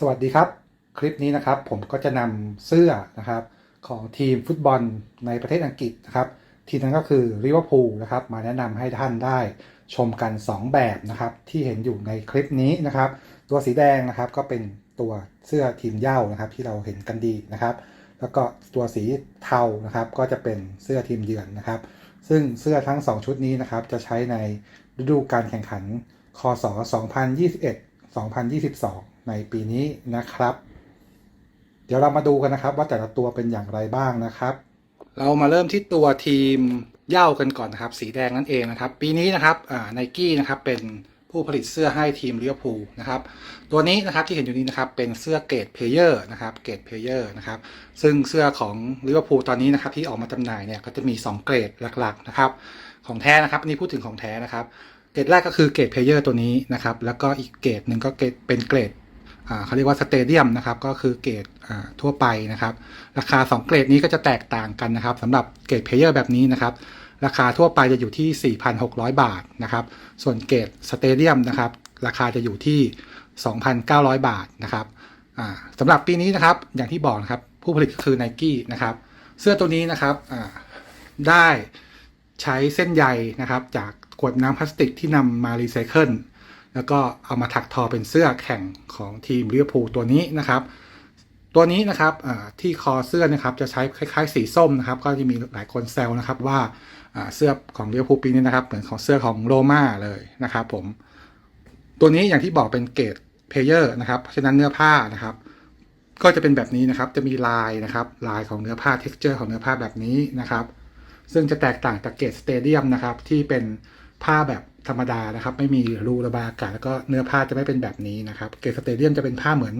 สวัสดีครับ คลิปนี้นะครับผมก็จะนำเสื้อนะครับของทีมฟุตบอลในประเทศอังกฤษนะครับทีมนั้นก็คือริเวอร์พูลนะครับมาแนะนำให้ท่านได้ชมกัน 2 แบบนะครับที่เห็นอยู่ในคลิปนี้นะครับ ตัวสีแดงนะครับก็เป็นตัวเสื้อทีมเย้านะครับที่เราเห็นกันดีนะครับ แล้วก็ตัวสีเทานะครับก็จะเป็นเสื้อทีมเยือนนะครับ ซึ่งเสื้อทั้ง 2 ชุดนี้นะครับจะใช้ในฤดูการแข่งขันคศ2021-2022 ในปีนี้นะครับ เดี๋ยวเรามาดูกันนะครับ ว่าแต่ละตัวเป็นอย่างไรบ้างนะครับ เรามาเริ่มที่ตัวทีมเย้ากันก่อนนะครับ สีแดงนั่นเองนะครับ ปีนี้นะครับไนกี้นะครับเป็นผู้ผลิตเสื้อให้ทีมลิเวอร์พูนะครับ ตัวนี้นะครับที่เห็นอยู่นี้นะครับเป็นเสื้อเกรดเพลเยอร์นะครับเกรดเพลเยอร์นะครับซึ่งเสื้อของลิเวอร์พูตอนนี้นะครับที่ออกมาจำหน่ายเนี่ยก็จะมี 2 เกรดหลักๆนะครับของแท้นะครับนี่พูดถึงของแท้นะครับ เกรดแรกก็คือเกรดเพลเยอร์ตัวนี้นะครับแล้วก็อีกเกรดหนึ่งก็เกรดเป็นเกรด เขาเรียกว่าสเตเดียมนะครับก็คือเกรดทั่วไปนะครับ ราคา 2 เกรดนี้ก็จะแตกต่างกันนะครับสำหรับเกรดเพลเยอร์แบบนี้นะครับ ราคาทั่วไปจะอยู่ที่ 4,600 บาทนะครับ ส่วนเกรดสเตเดียมนะครับ ราคาจะอยู่ที่ 2,900 บาทนะครับสำหรับปีนี้นะครับอย่างที่บอกนะครับผู้ผลิตคือ n i กี้นะครับ เสื้อตัวนี้นะครับได้ใช้เส้นใยนะครับ จากขวดน้ำพลาสติกที่นำมารีไซเคิล แล้วก็เอามาถักทอเป็นเสื้อแข่งของทีมลิเวอร์พูลตัวนี้นะครับ ตัวนี้นะครับที่คอเสื้อนะครับจะใช้คล้ายๆ สีส้มนะครับ ก็จะมีหลายคนแซวนะครับว่าเสื้อของลิเวอร์พูลปีนี้นะครับเหมือนของเสื้อของโรม่าเลยนะครับ ผม ตัวนี้อย่างที่บอกเป็นเกรดเพเยอร์นะครับเพราะฉะนั้นเนื้อผ้านะครับ ก็จะเป็นแบบนี้นะครับ จะมีลายนะครับ ลายของเนื้อผ้า t e x t อร์ของเนื้อผ้าแบบนี้นะครับ ซึ่งจะแตกต่างจากเกรดสเตเดียมนะครับที่เป็นผ้าแบบ ธรรมดานะครับ ไม่มีรูระบายอากาศแล้วก็เนื้อผ้าจะไม่เป็นแบบนี้นะครับเกรดสเตเดียมจะเป็นผ้าเหมือน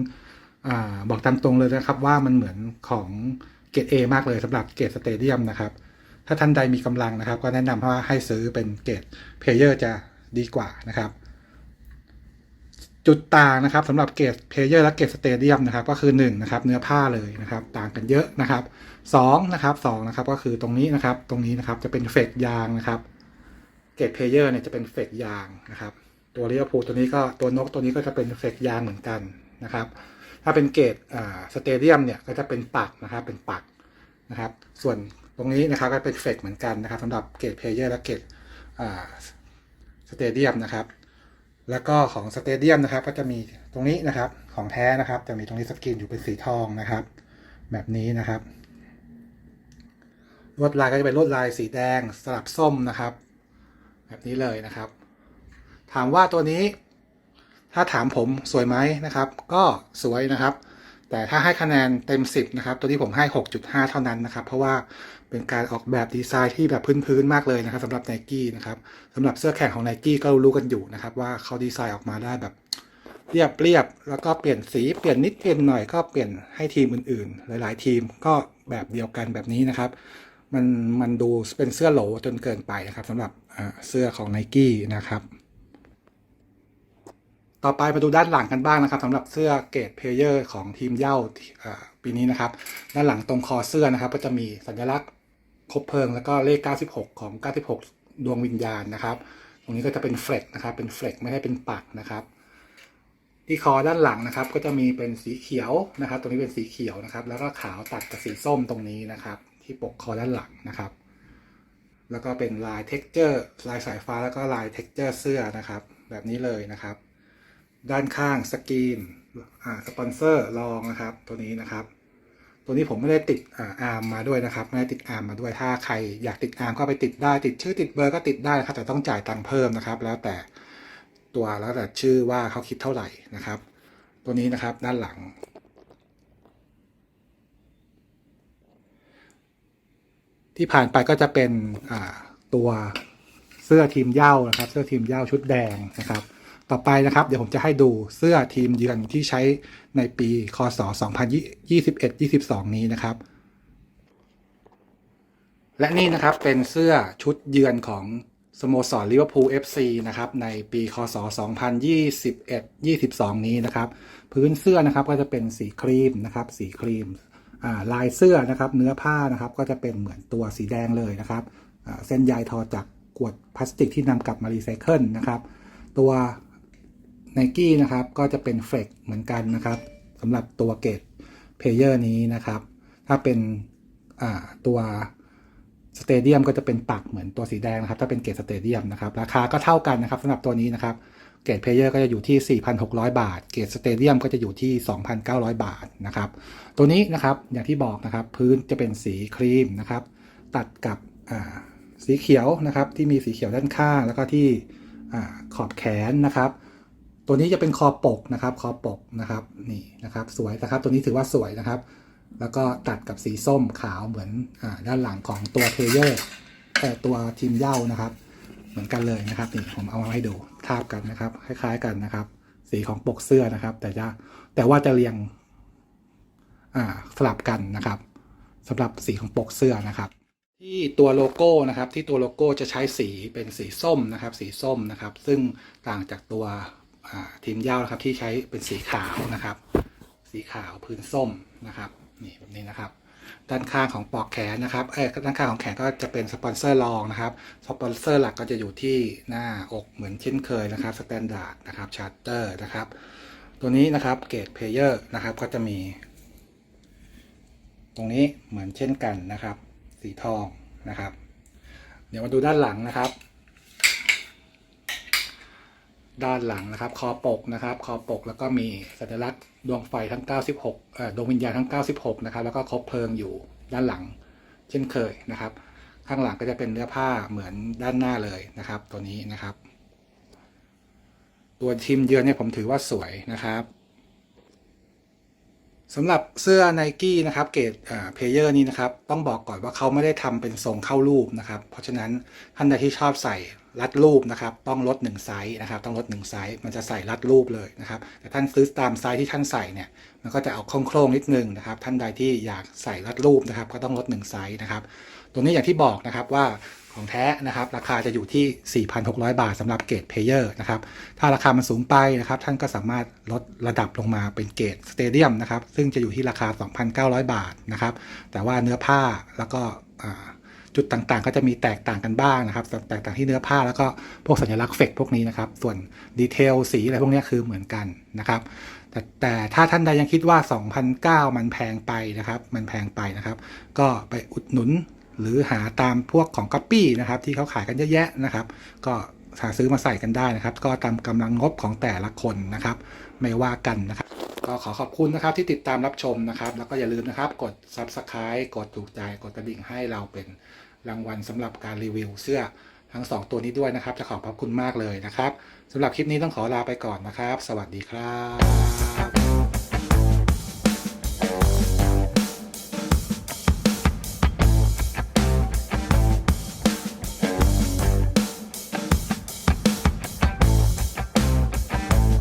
อบอกตามตรงเลยนะครับ ว่ามันเหมือนของเกรด A มากเลยสำหรับเกรดสเตเดียมนะครับ ถ้าท่านใดมีกำลังนะครับ ก็แนะนำว่าให้ซื้อเป็นเกรดเพลเยอร์จะดีกว่านะครับ จุดต่างนะครับสำหรับเกรดเพลเยอร์และเกรดสเตเดียมนะครับ ก็คือ1นะครับเนื้อผ้าเลยนะครับ ต่างกันเยอะนะครับ2นะครับ2นะครับ ก็คือตรงนี้นะครับ ตรงนี้นะครับจะเป็นเฟกยางนะครับ เกรดเพลเยอร์เนี่ยจะเป็นเฟกยางนะครับ ตัวเรียพูตัวนี้ก็ตัวนกตัวนี้ก็จะเป็นเฟกยางเหมือนกันนะครับ ถ้าเป็นเกรดอ่าสเตเดียมเนี่ยก็จะเป็นปักนะครับเป็นปักนะครับ ส่วนตรงนี้นะครับก็เป็นเฟกเหมือนกันนะครับสำหรับเกรดเพลเยอร์และเกรดอ่าสเตเดียมนะครับ แล้วก็ของสเตเดียมนะครับ ก็จะมีตรงนี้นะครับของแท้นะครับ จะมีตรงนี้สกรีนอยู่เป็นสีทองนะครับ แบบนี้นะครับลวดลายก็จะเป็นลวดลายสีแดงสลับส้มนะครับ แบบนี้เลยนะครับ ถามว่าตัวนี้ ถ้าถามผมสวยไหมนะครับ ก็สวยนะครับ แต่ถ้าให้คะแนนเต็ม 10 นะครับ ตัวนี้ผมให้ 6.5 เท่านั้นนะครับ เพราะว่าเป็นการออกแบบดีไซน์ที่แบบพื้นๆมากเลยนะครับสำหรับ n นกี้นะครับสำหรับเสื้อแข่งของ n นกี้ก็รู้กันอยู่นะครับ ว่าเขาดีไซน์ออกมาได้แบบเรียบเรียบแล้วก็เปลี่ยนสีเปลี่ยนนิดเปลี่ยนหน่อยก็เปลี่ยนให้ทีมอื่นๆ หลาย ๆ ทีมก็แบบเดียวกันแบบนี้นะครับ มันมันดูเป็นเสื้อโหลจนเกินไปนะครับสำหรับ เสื้อของ n นกี้นะครับ ต่อไปมาดูด้านหลังกันบ้างนะครับสำหรับเสื้อเกรดเพลเยอร์ของทีมเย่าปีนี้นะครับ ด้านหลังตรงคอเสื้อนะครับ ก็จะมีสัญลักษณ์คบเพลิงแล้วก็เลข 96 ของ 96 ดวงวิญญาณนะครับ ตรงนี้ก็จะเป็นเฟลกนะครับ เป็นเฟลกไม่ได้เป็นปักนะครับ ที่คอด้านหลังนะครับ ก็จะมีเป็นสีเขียวนะครับ ตรงนี้เป็นสีเขียวนะครับ แล้วก็ขาวตัดกับสีส้มตรงนี้นะครับ ที่ปกคอด้านหลังนะครับ แล้วก็เป็นลายเท็กเจอร์ลายสายฟ้าแล้วก็ลายเท็กเจอร์เสื้อนะครับ แบบนี้เลยนะครับ ด้านข้างสกรีนอ่าสปอนเซอร์รองนะครับ ตัวนี้นะครับ ตัวนี้ผมไม่ได้ติดอ่าอาร์มมาด้วยนะครับ ไม่ได้ติดอาร์มมาด้วยถ้าใครอยากติดอาร์มก็ไปติดได้ติดชื่อติดเบอร์ก็ติดได้นะครับแต่ต้องจ่ายตังค์เพิ่มนะครับ แล้วแต่ตัวแล้วแต่ชื่อว่าเขาคิดเท่าไหร่นะครับ ตัวนี้นะครับด้านหลัง ที่ผ่านไปก็จะเป็นตัวเสื้อทีมเย้านะครับ เสื้อทีมเย้าชุดแดงนะครับ ต่อไปนะครับ เดี๋ยวผมจะให้ดูเสื้อทีมเยือนที่ใช้ในปีคศ 2021-22 นี้นะครับ และนี่นะครับเป็นเสื้อชุดเยือนของสโมสรลิเวอร์พูล FC นะครับในปีคศ 2021-22 นี้นะครับ พื้นเสื้อนะครับก็จะเป็นสีครีมนะครับ สีครีม ลายเสื้อนะครับเนื้อผ้านะครับก็จะเป็นเหมือนตัวสีแดงเลยนะครับเส้นใยทอจากขวดพลาสติกที่นำกลับมารีไซเคิลนะครับตัวไนกี้นะครับก็จะเป็นเฟกเหมือนกันนะครับสำหรับตัวเกตเพลเยอร์นี้นะครับ ถ้าเป็นตัว สเตเดียมก็จะเป็นปักเหมือนตัวสีแดงนะครับ ถ้าเป็นเกตสเตเดียมนะครับราคาก็เท่ากันนะครับสำหรับตัวนี้นะครับเกตเพลเยอร์ก็จะอยู่ที่ 4,600 บาท เกตสเตเดียมก็จะอยู่ที่ 2,900 บาทนะครับ ตัวนี้นะครับอย่างที่บอกนะครับ พื้นจะเป็นสีครีมนะครับ ตัดกับอ่าสีเขียวนะครับ ที่มีสีเขียวด้านข้างแล้วก็ที่อ่าขอบแขนนะครับ ตัวนี้จะเป็นคอปกนะครับ คอปกนะครับนี่นะครับ สวยนะครับ ตัวนี้ถือว่าสวยนะครับ แล้วก็ตัดกับสีส้มขาวเหมือนอด้านหลังของตัวเพลเยอร์แต่ตัวทีมเย้านะครับ เหมือนกันเลยนะครับนี่ผมเอามาให้ดูทาบกันนะครับ คล้าย ๆกันนะครับ สีของปกเสื้อนะครับ แต่จะแต่ว่าจะเรียงสลับกันนะครับสำหรับสีของปกเสื้อนะครับ ที่ตัวโลโก้นะครับ ที่ตัวโลโก้จะใช้สีเป็นสีส้มนะครับ สีส้มนะครับ ซึ่งต่างจากตัวทีมเย้านะครับที่ใช้เป็นสีขาวนะครับ สีขาวพื้นส้มนะครับ นี่แบบนี้นะครับ ด้านข้างของปลอกแขนนะครับเอ้ยด้านข้างของแขนก็จะเป็นสปอนเซอร์รองนะครับสปอนเซอร์หลักก็จะอยู่ที่หน้าอกเหมือนเช่นเคยนะครับสแตนดาร์ดนะครับชาร์เตอร์นะครับ ตัวนี้นะครับเกตเพลเยอร์นะครับก็จะมี ตรงนี้เหมือนเช่นกันนะครับ สีทองนะครับ เดี๋ยวมาดูด้านหลังนะครับด้านหลังนะครับ คอปกนะครับ คอปกแล้วก็มีสัญลักษณ์ ดวงไฟทั้ง 96ดวงวิญญาณทั้ง 96 นะครับ แล้วก็คบเพลิงอยู่ด้านหลัง เช่นเคยนะครับ ข้างหลังก็จะเป็นเนื้อผ้าเหมือนด้านหน้าเลยนะครับ ตัวนี้นะครับ ตัวทีมเยือนเนี่ยผมถือว่าสวยนะครับสำหรับเสื้อ n i กี้นะครับเกรดเพลเยอร์นี้นะครับ ต้องบอกก่อนว่าเขาไม่ได้ทำเป็นทรงเข้ารูปนะครับ เพราะฉะนั้นท่านใดที่ชอบใส่ รัดรูปนะครับ ต้องลด1ไซส์นะครับ ต้องลด1ไซส์มันจะใส่รัดรูปเลยนะครับ แต่ท่านซื้อตามไซส์ที่ท่านใส่เนี่ย มันก็จะเอาโครงๆนิดนึงนะครับ ท่านใดที่อยากใส่รัดรูปนะครับ ก็ต้องลด1ไซส์นะครับตรงนี้อย่างที่บอกนะครับว่าของแท้นะครับ ราคาจะอยู่ที่ 4,600 บาทสำหรับเกรดเพลเยอร์นะครับ ถ้าราคามันสูงไปนะครับ ท่านก็สามารถลดระดับลงมาเป็นเกรดสเตเดียมนะครับ ซึ่งจะอยู่ที่ราคา 2,900 บาทนะครับ แต่ว่าเนื้อผ้าแล้วก็อ่า จุดต่างๆ ก็จะมีแตกต่างกันบ้างนะครับ แตกต่างที่เนื้อผ้าแล้วก็พวกสัญลักษณ์เฟกพวกนี้นะครับ ส่วนดีเทลสีอะไรพวกนี้คือเหมือนกันนะครับแต่แต่ถ้าท่านใดยังคิดว่า 2,009 มันแพงไปนะครับ มันแพงไปนะครับ ก็ไปอุดหนุนหรือหาตามพวกของก๊อปปี้นะครับ ที่เขาขายกันเยอะแยะนะครับ ก็หาซื้อมาใส่กันได้นะครับ ก็ตามกำลังงบของแต่ละคนนะครับ ไม่ว่ากันนะครับ ก็ขอขอบคุณนะครับที่ติดตามรับชมนะครับ แล้วก็อย่าลืมนะครับ กด Subscribe กดถูกใจ กดกระดิ่งให้เราเป็นรางวัลสำหรับการรีวิวเสื้อทั้ง 2 ตัวนี้ด้วยนะครับ จะขอบพระคุณมากเลยนะครับสำหรับคลิปนี้ต้องขอลาไปก่อนนะครับ สวัสดีครับ